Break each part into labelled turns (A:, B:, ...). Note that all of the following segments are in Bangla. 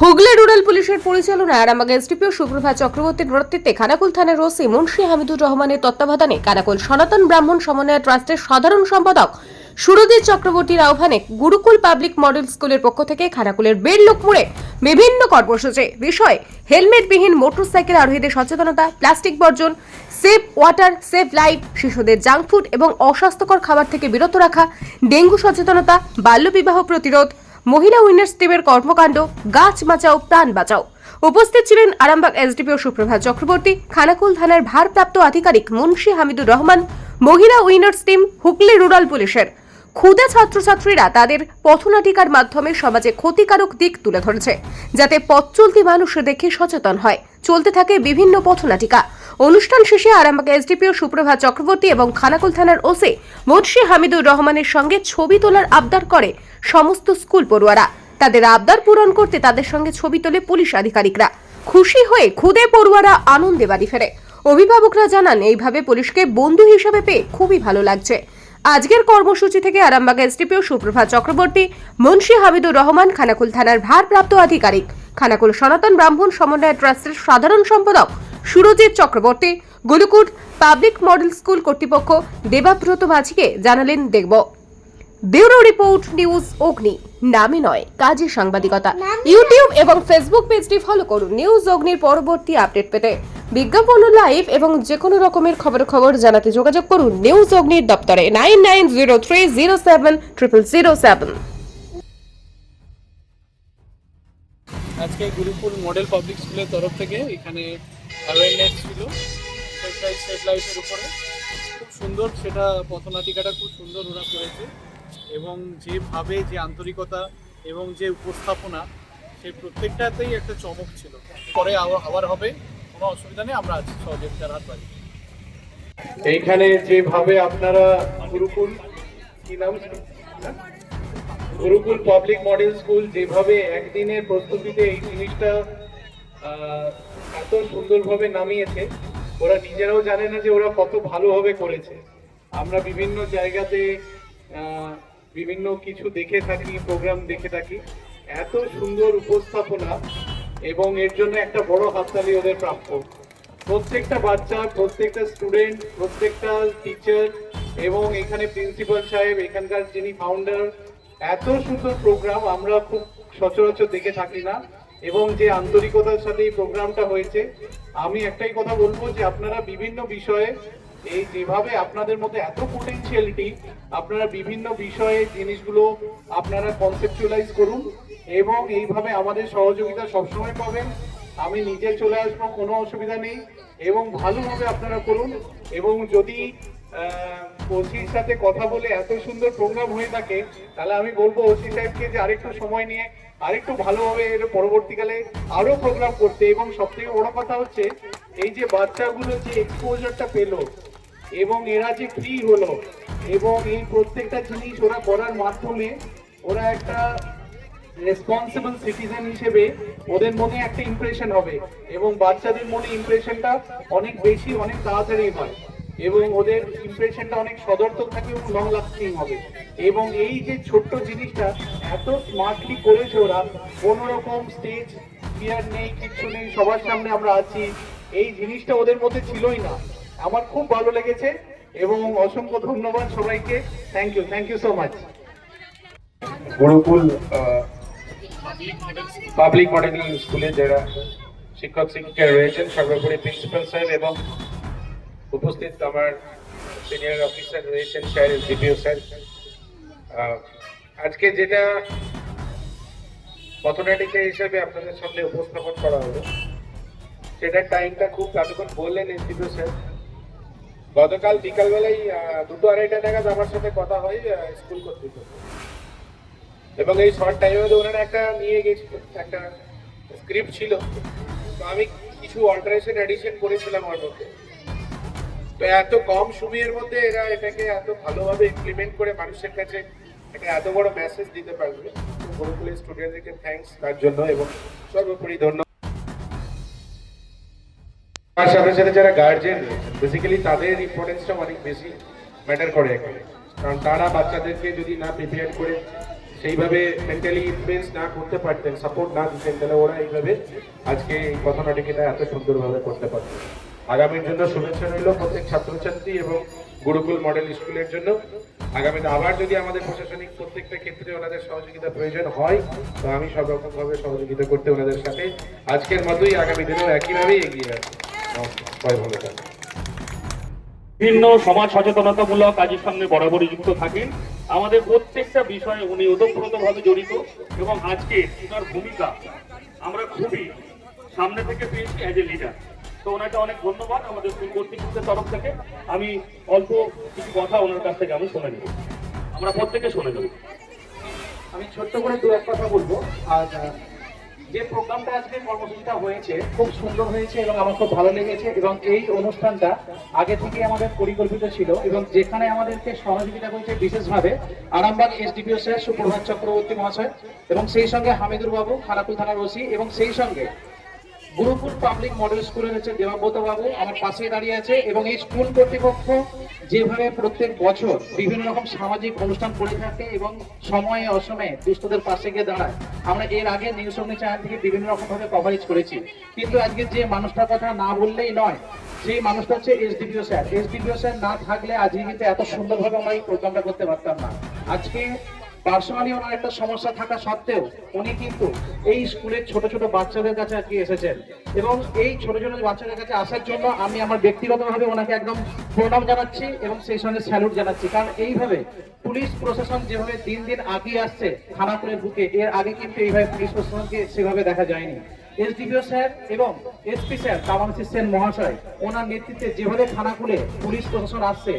A: হুগলি রুরাল পুলিশের পরিচালনায় আরামবাগ এসডিপিও সুপ্রভা চক্রবর্তীর নেতৃত্বে খানাকুল থানার ওসি মুন্সি হামিদুর রহমানের তত্ত্বাবধানে কানাকুল সনাতন ব্রাহ্মণ সমন্বয় ট্রাস্টের সাধারণ সম্পাদক সুরজিৎ চক্রবর্তীর আহ্বানে গুরুকুল পাবলিক মডেল স্কুলের পক্ষ থেকে খানাকুলের বেড়লোক মোড়ে বিভিন্ন কর্মসূচি। বিষয়, হেলমেটবিহীন মোটরসাইকেল আরোহীদের সচেতনতা, প্লাস্টিক বর্জন সেভ ওয়াটার, সেফ লাইফ, শিশুদের জাঙ্ক ফুড এবং অস্বাস্থ্যকর খাবার থেকে বিরত রাখা, ডেঙ্গু সচেতনতা, বাল্যবিবাহ প্রতিরোধ মহিলা উইনার্স টিমের কর্মকাণ্ড, গাছ বাঁচাও, প্রাণ বাঁচাও। উপস্থিত ছিলেন আরামবাগ এসডিপিও সুপ্রভাত চক্রবর্তী, খানাকুল থানার ভারপ্রাপ্ত আধিকারিক মুন্সি হামিদুর রহমান, মহিলা উইনার্স টিম হুগলি রুরাল পুলিশের। ক্ষুদা ছাত্রছাত্রীরা তাদের পথনাটিকার মাধ্যমে সমাজে ক্ষতিকারক দিক তুলে ধরেছে, যাতে পথ চলতি মানুষ দেখে সচেতন হয়। চলতে থাকে বিভিন্ন পথনাটিকা। অনুষ্ঠান শেষে আরামবাগ এসডিপিও সুপ্রভাত চক্রবর্তী এবং খানাকুল থানার ওসি মুন্সি হামিদুর রহমানের সঙ্গে ছবি তোলার আবদার করে সমস্ত স্কুল পড়ুয়ারা। তাদের আবদার পূরণ করতে তাদের সঙ্গে ছবি তোলে পুলিশ আধিকারিকরা। খুশি হয়ে খুদে পড়ুয়ারা আনন্দে বাড়ি ফেরে। অভিভাবকরা জানান, এইভাবে পুলিশকে বন্ধু হিসেবে পেয়ে খুবই ভালো লাগছে। আজকের কর্মসূচি থেকে আরামবাগ এসডিপিও সুপ্রভা চক্রবর্তী, মুন্সি হামিদুর রহমান, খানাকুল থানার ভারপ্রাপ্ত আধিকারিক। খানাকুল সনাতন ব্রাহ্মণ সমন্বয় ট্রাস্টের সাধারণ সম্পাদক Surajit Chakraborty Gurukul public model school কর্তৃপক্ষ দেবাব্রত মাঝিকে জানালেন দেখব। ব্যুরো রিপোর্ট নিউজ অগ্নি নামে নয় কাজে সাংবাদিকতা। ইউটিউব এবং ফেসবুক পেজটি ফলো করুন নিউজ অগ্নির পরবর্তী আপডেট পেতে। বিজ্ঞাপন লাইভ এবং যে কোনো রকমের খবর খবর জানাতে যোগাযোগ করুন নিউজ অগ্নির দপ্তরে nine nine zero three zero seven triple zero seven.
B: আজকে গুরুকুল মডেল পাবলিক স্কুলের তরফ থেকে এখানে অ্যাওয়ারনেস ছিল। সেফ লাইফ লাইফের উপরে। খুব সুন্দর সেটা পথনাটিকাটা খুব সুন্দর ওরা করেছে। এবং যেভাবে যে আন্তরিকতা এবং যে উপস্থাপনা সেই প্রত্যেকটাতেই একটা চমক ছিল। পরে আবার- হবে। কোনো অসুবিধা নেই, আমরা আছি সহযোগিতার হাত বাড়ি।
C: এইখানে যেভাবে আপনারা গুরুকুল, কি নাম? গুরুকুল পাবলিক মডেল স্কুল যেভাবে একদিনের প্রস্তুতিতে এই জিনিসটা সুন্দরভাবে নামিয়েছে, ওরা নিজেরাও জানে না যে ওরা কত ভালোভাবে করেছে। আমরা বিভিন্ন জায়গাতে বিভিন্ন কিছু দেখে থাকি প্রোগ্রাম দেখে থাকি। এত সুন্দর উপস্থাপনা এবং এর জন্য একটা বড় হাততালি ওদের প্রাপ্য। প্রত্যেকটা বাচ্চা, প্রত্যেকটা স্টুডেন্ট প্রত্যেকটা টিচার এবং এখানে প্রিন্সিপাল সাহেব, এখানকার যিনি ফাউন্ডার এত সুন্দর প্রোগ্রাম আমরা খুব সচরাচর দেখে থাকি না। এবং যে আন্তরিকতার সাথে এই প্রোগ্রামটা হয়েছে, আমি একটাই কথা বলব যে আপনারা বিভিন্ন বিষয়ে, এই যেভাবে আপনাদের মধ্যে এত পোটেনশিয়ালিটি আপনারা বিভিন্ন বিষয়ে জিনিসগুলো আপনারা কনসেপচুয়ালাইজ করুন এবং এইভাবে আমাদের সহযোগিতা সবসময় পাবেন। আমি নিজে চলে আসব, কোনো অসুবিধা নেই এবং ভালোভাবে আপনারা করুন এবং যদি ওসির সাথে কথা বলে এত সুন্দর প্রোগ্রাম হয়ে থাকে, তাহলে আমি বলব ওসি সাহেবকে যে আরেকটু সময় নিয়ে, আরেকটু ভালোভাবে এর পরবর্তীকালে আরও প্রোগ্রাম করতে। এবং সব থেকে বড় কথা হচ্ছে, এই যে বাচ্চাগুলো যে এক্সপোজারটা পেল, এবং এরা যে ফ্রি হলো, এবং এই প্রত্যেকটা জিনিস ওরা করার মাধ্যমে ওরা একটা রেসপন্সিবল সিটিজেন হিসেবে ওদের মনে একটা ইমপ্রেশন হবে, এবং বাচ্চাদের মনে ইমপ্রেশনটা অনেক বেশি, অনেক তাড়াতাড়ি হয়। এবং ওদের ইমপ্রেশনটা অনেক সদর্থক থাকে এবং লং লাস্টিং হবে। এবং এই যে ছোট্ট জিনিসটা, এত স্মার্টলি করেছে ওরা কোনো রকম স্টেজ ফিয়ার নেই, কিচ্ছু নেই, সবার সামনে আমরা আছি, এই জিনিসটা ওদের মধ্যে ছিলই না। আমার খুব ভালো লেগেছে এবং অসংখ্য ধন্যবাদ সবাইকে। Thank you thank you so much Gurukul public model স্কুলে যারা শিক্ষক শিক্ষিকা রয়েছেন, সর্বোপরি প্রিন্সিপাল স্যার এবং উপস্থিত আমার সিনিয়র অফিসার রয়েছেন স্যার ডিপিও স্যার। আজকে যেটা পথনাটিকা হিসেবে আপনাদের সামনে উপস্থাপন করা হলো, সেটার টাইমটা খুব এতক্ষণ বললেন এসডিপিও স্যার। গতকাল বিকালবেলায় দুটো আড়াইটা নাগাদ আমার সাথে কথা হয় স্কুল কর্তৃপক্ষ। এবং এই শর্ট টাইমের মধ্যে ওনারা একটা নিয়ে গেছিল, একটা স্ক্রিপ্ট ছিল। তো আমি কিছু অল্টারেশন এডিশন করেছিলাম ওর মধ্যে। তো এত কম সময়ের মধ্যে এরা এটাকে এত ভালোভাবে ইমপ্লিমেন্ট করে মানুষের কাছে একটা এত বড় মেসেজ দিতে পারবে। গুরুকুলের স্টুডেন্টদেরকে থ্যাঙ্কস তার জন্য এবং সর্বোপরি ধন্যবাদ তার সাথে সাথে যারা গার্জেন বেসিক্যালি তাদের ইম্পর্টেন্সটা অনেক বেশি ম্যাটার করে এখানে। কারণ তারা বাচ্চাদেরকে যদি না প্রিপেয়ার করে, সেইভাবে মেন্টালি ইনফ্লুয়েন্স না করতে পারতেন সাপোর্ট না দিতেন, তাহলে ওরা এইভাবে আজকে এই পথনাটিকাটা এত সুন্দরভাবে করতে পারতেন আগামীর জন্য শুভেচ্ছা রইল প্রত্যেক ছাত্রছাত্রী এবং গুরুকুল মডেল স্কুলের জন্য। আগামীতে আবার যদি আমাদের প্রশাসনিক প্রত্যেকটা ক্ষেত্রে ওনাদের সহযোগিতা প্রয়োজন হয়, তো আমি সব রকমভাবে সহযোগিতা করতে ওনাদের সাথে। আজকের মতোই আগামী দিনেও একইভাবেই এগিয়ে আসব।
D: বিভিন্ন সমাজ সচেতনতামূলক কাজের সঙ্গে বরাবরই যুক্ত থাকেন। আমাদের প্রত্যেকটা বিষয়ে উনি ওতপ্রোতভাবে জড়িত এবং আজকে ওনার ভূমিকা আমরা খুবই সামনে থেকে পেয়েছি অ্যাজ এ লিডার তো ওনাকে অনেক ধন্যবাদ আমাদের স্কুল কর্তৃপক্ষের তরফ থেকে। আমি অল্প কিছু কথা ওনার কাছ থেকে আমি শুনে নেব। আমরা প্রত্যেকে শুনে নেব।
E: আমি ছোট্ট করে দু এক কথা বলব। আর যে প্রোগ্রামটা আজকে কর্মসূচিটা হয়েছে, খুব সুন্দর হয়েছে এবং আমার খুব ভালো লেগেছে এবং এই অনুষ্ঠানটা আগে থেকে আমাদের পরিকল্পিত ছিল এবং যেখানে আমাদেরকে সহযোগিতা করেছে বিশেষভাবে আরামবাগ এসডিপিও স্যার সুপ্রভাত চক্রবর্তী মহাশয় এবং সেই সঙ্গে হামিদুর বাবু খানাকুল থানার ওসি এবং সেই সঙ্গে গুরুকুল পাবলিক মডেল স্কুলের হচ্ছে দেবাব্রত বাবু, আমার পাশে দাঁড়িয়ে আছে এবং এই স্কুল কর্তৃপক্ষ যেভাবে প্রত্যেক বছর বিভিন্ন রকম সামাজিক অনুষ্ঠান করে থাকে এবং সময়ে অসময়ে দুস্থদের পাশে গিয়ে দাঁড়ায়, আমরা এর আগে নিউজ অগ্নি চ্যানেল থেকে বিভিন্ন রকম ভাবে কভারেজ করেছি। কিন্তু আজকে যে মানুষটার কথা না বললেই নয়, সেই মানুষটা হচ্ছে S SDPO sir S SDPO sir না থাকলে আজকে কিন্তু এত সুন্দরভাবে আমরা এই প্রোগ্রামটা করতে পারতাম না। আজকে পার্সোনালি ওনার একটা সমস্যা থাকা সত্ত্বেও উনি কিন্তু এই স্কুলের ছোট ছোট বাচ্চাদের কাছে আজকে এসেছেন। এবং এই ছোট ছোট বাচ্চাদের কাছে আসার জন্য আমি আমার ব্যক্তিগতভাবে ওনাকে একদম প্রণাম জানাচ্ছি এবং সেই সঙ্গে স্যালুট জানাচ্ছি। কারণ এইভাবে পুলিশ প্রশাসন যেভাবে দিন দিন আগিয়ে আসছে খানাপুরের বুকে, এর আগে কিন্তু এইভাবে পুলিশ প্রশাসনকে সেভাবে দেখা যায়নি। এসডিপিও স্যার এবং এসপি স্যার কামানসি সেন মহাশয়, ওনার নেতৃত্বে যেভাবে খানাকুলে পুলিশ প্রশাসন আসছে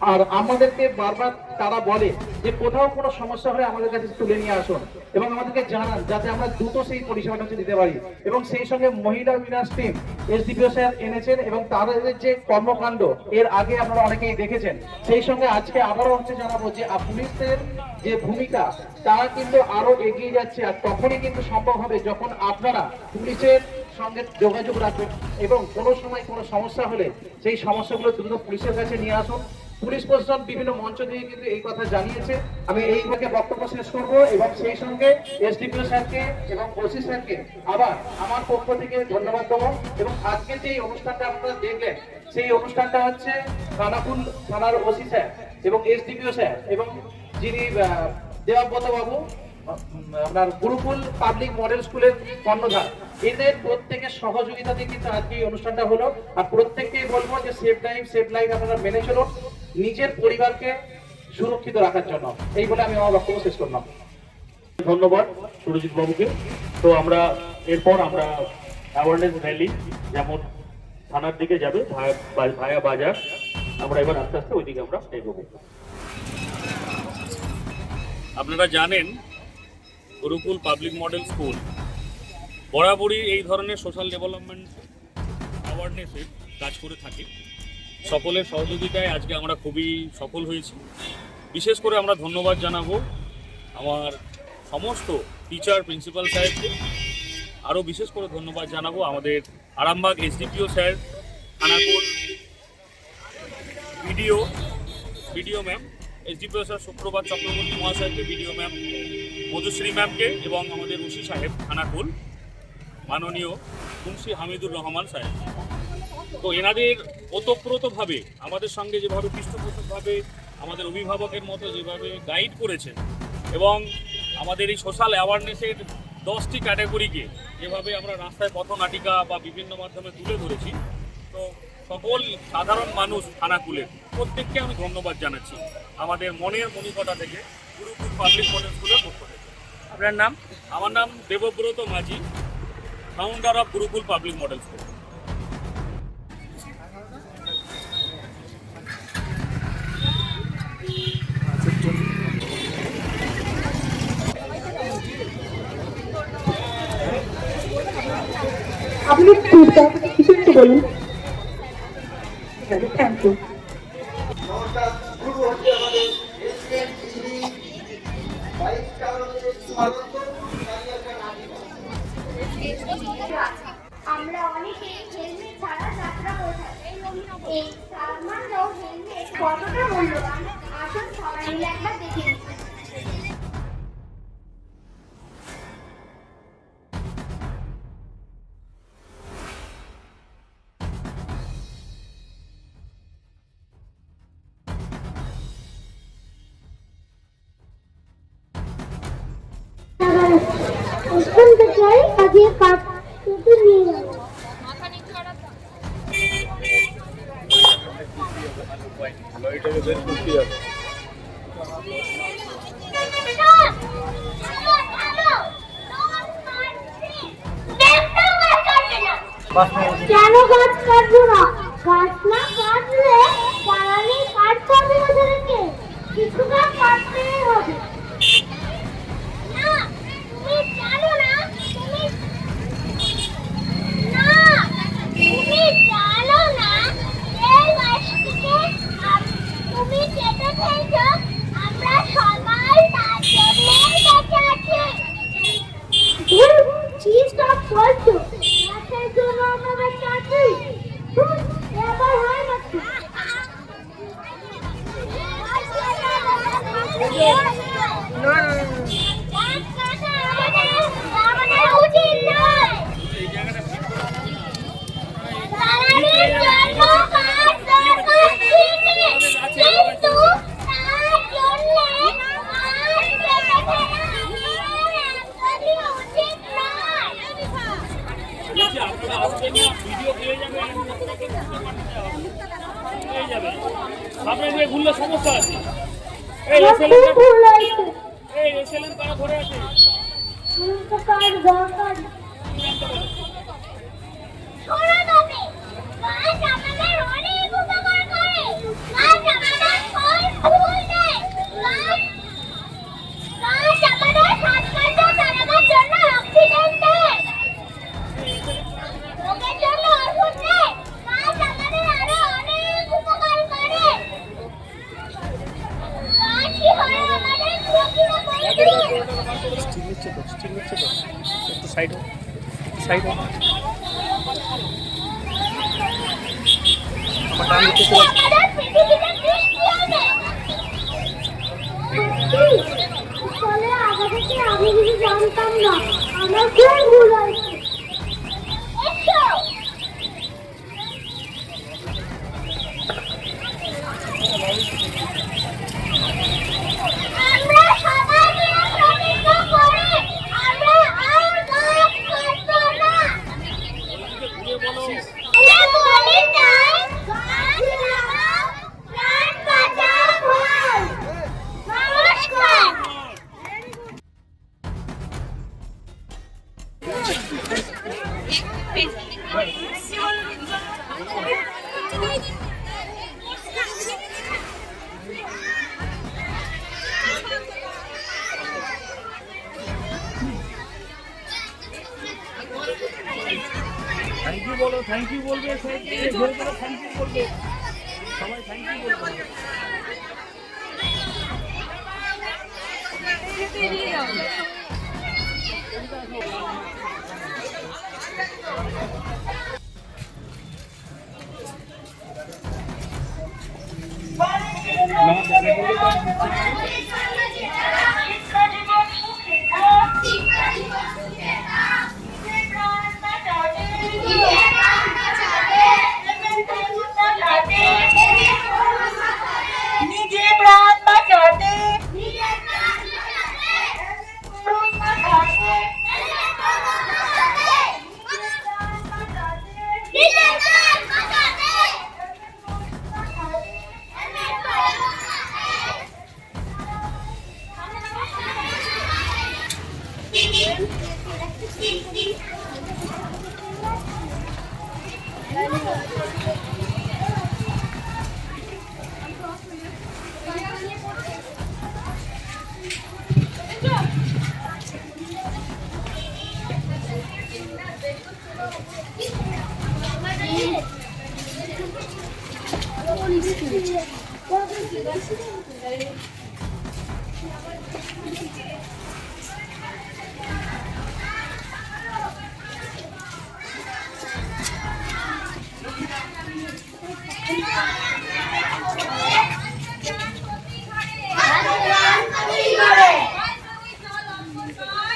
E: আর আমাদেরকে বারবার তারা বলে যে কোথাও কোনো সমস্যা হলে আমাদের কাছে তুলে নিয়ে আসুন এবং আমাদেরকে জানান যাতে আমরা দ্রুত সেই পরিষেবাটা হচ্ছে দিতে পারি। এবং সেই সঙ্গে মহিলা উইনার্স টিম, এসডিপিও স্যার এনেছেন এবং তাদের যে কর্মকাণ্ড, এর আগে আপনারা অনেকেই দেখেছেন। সেই সঙ্গে আজকে আবারও হচ্ছে জানাব যে পুলিশের যে ভূমিকা তারা কিন্তু আরও এগিয়ে যাচ্ছে আর তখনই কিন্তু সম্ভব হবে যখন আপনারা পুলিশের সঙ্গে যোগাযোগ রাখবেন এবং কোনো সময় কোনো সমস্যা হলে সেই সমস্যাগুলো দ্রুত পুলিশের কাছে নিয়ে আসুন। পুলিশ প্রশাসন বিভিন্ন মঞ্চ দিয়ে কিন্তু এই কথা জানিয়েছে। আমি এই ভাগে বক্তব্য শেষ করব এবং সেই সঙ্গে এসডিপিও স্যারকে এবং ওসি স্যারকে আবার আমার পক্ষ থেকে ধন্যবাদ দেবো। এবং আজকে যে অনুষ্ঠানটা আপনারা দেখলেন, সেই অনুষ্ঠানটা হচ্ছে খানাকুল থানার ওসি স্যার এবং এসডিপিও স্যার এবং যিনি দেবাব্রত বাবু আপনার গুরুকুল পাবলিক মডেল স্কুলের কর্ণধার। এদের প্রত্যেকের সহযোগিতাতে কিন্তু আজকে এই অনুষ্ঠানটা হলো। আর প্রত্যেককেই বলব যে সেফ লাইফ সেফ লাইফ আপনারা মেনে চলুন। নিজের পরিবারকে সুরক্ষিত রাখার জন্য। এই বলে আমি আমার বক্তব্য শেষ করলাম।
D: ধন্যবাদ সুরজিৎ বাবুকে। তো আমরা এরপর আমরা অ্যাওয়ারনেস র্যালি যেমন থানার দিকে যাবে, ভায়া- বাজার। আমরা এবার আস্তে আস্তে ওইদিকে আমরা এগোবো। আপনারা জানেন, গুরুকুল পাবলিক মডেল স্কুল বরাবরই এই ধরনের সোশ্যাল ডেভেলপমেন্ট অ্যাওয়ারনেসে কাজ করে থাকে। সকলের সহযোগিতায় আজকে আমরা খুবই সফল হয়েছি। বিশেষ করে আমরা ধন্যবাদ জানাব আমার সমস্ত টিচার প্রিন্সিপাল স্যারকে। আরও বিশেষ করে ধন্যবাদ জানাব আমাদের Arambagh SDPO sir Khanakul BDO BDO ma'am SDPO sir Suprabhat Chakraborty মহাশয়কে, বিডিও ম্যাম মধুশ্রী ম্যামকে এবং আমাদের ওসি সাহেব খানাকুল মাননীয় মুন্সি হামিদুর রহমান সাহেব তো এনাদের ওতপ্রোতভাবে, আমাদের সঙ্গে যেভাবে পৃষ্ঠপোষকভাবে, আমাদের অভিভাবকের মতো যেভাবে গাইড করেছেন এবং আমাদের এই সোশ্যাল অ্যাওয়ারনেসের দশটি ক্যাটাগরিকে যেভাবে আমরা রাস্তায় পথনাটিকা বা বিভিন্ন মাধ্যমে তুলে ধরেছি, তো সকল সাধারণ মানুষ থানাকুলের প্রত্যেককে আমি ধন্যবাদ জানাচ্ছি। আমাদের মনের মনিকটা থেকে গুরুকুল পাবলিক মডেল স্কুলের পক্ষ থেকে আপনার নাম? আমার নাম Debabrata Majhi founder of Gurukul public model school
F: আপনি টুকটাক কিছু একটু বলুন। থ্যাংক ইউ
G: ওখান থেকে আগে কাঠ কেটে নিয়ে যাব কেন গাছ কাটবো না গাছ না
D: foto. সমস্যা আছে। এই
G: ভুল
D: এই ধরে আছে।
G: তো দরকার গাছ আমাদের অনেক উপকার করে। গাছ আমাদের ফল ফুল দেয়। গাছ- গাছ আমাদের শ্বাসকষ্ট চালানোর জন্য অক্সিজেন দেয়। রোগের জন্য ওষুধ দেয়। গাছ আমাদের আরও অনেক উপকার করে। গাছই হলো আমাদের আমাদের পৃথিবীতে বৃষ্টি হবে। ফলে আগে থেকে আমি কিছু জানতাম না আমার খুব ভুল হয়েছে
D: ইউ বলো থ্যাংক ইউ বলবে সবাই থ্যাংক ইউ বলবে। সবাই থ্যাংক ইউ বলবে।
H: নিজে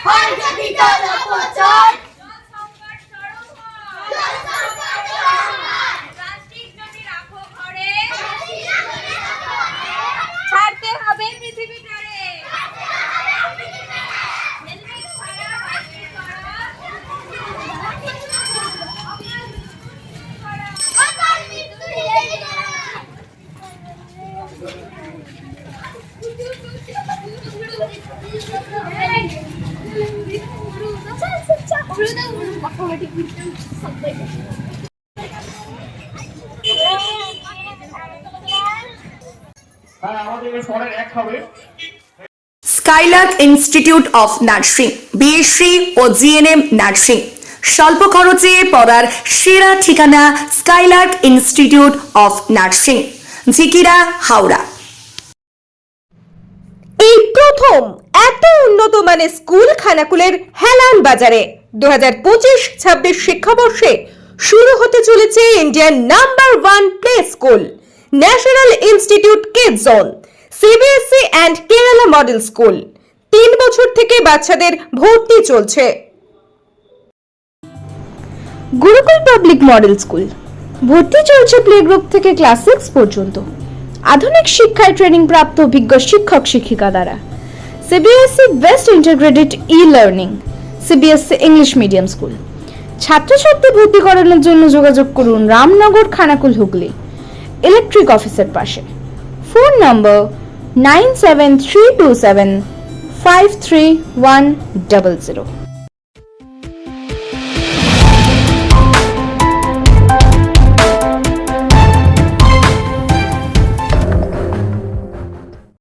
G: হয় যদি অপচয়।
E: হ্যাঁ আমাদের এর পরের এক হবে।
I: Skylark institute of nursing BSc O GNM nursing. স্বল্প খরচে পড়ার সেরা ঠিকানা Skylark institute of nursing Jhikira Howrah.
A: এই প্রথম এত উন্নত মানের স্কুল খানাকুলের হেলান বাজারে। দু হাজার পঁচিশ ছাব্বিশ শিক্ষাবর্ষে শুরু হতে চলেছে Indian number one play school, national institute kid zone CBSE and Kerala model school. তিন বছর থেকে বাচ্চাদের ভর্তি চলছে।
J: Gurukul public model school. ভর্তি চলছে প্লে গ্রুপ থেকে ক্লাস সিক্স পর্যন্ত। আধুনিক শিক্ষায় ট্রেনিং প্রাপ্ত অভিজ্ঞ শিক্ষক শিক্ষিকা দ্বারা CBSE best integrated e learning CBSE English medium school. ছাত্রছাত্রী ভর্তি করানোর জন্য যোগাযোগ করুন রামনগর খানাকুল হুগলি ইলেকট্রিক অফিসের পাশে। Phone number nine seven three two seven five three one double zero.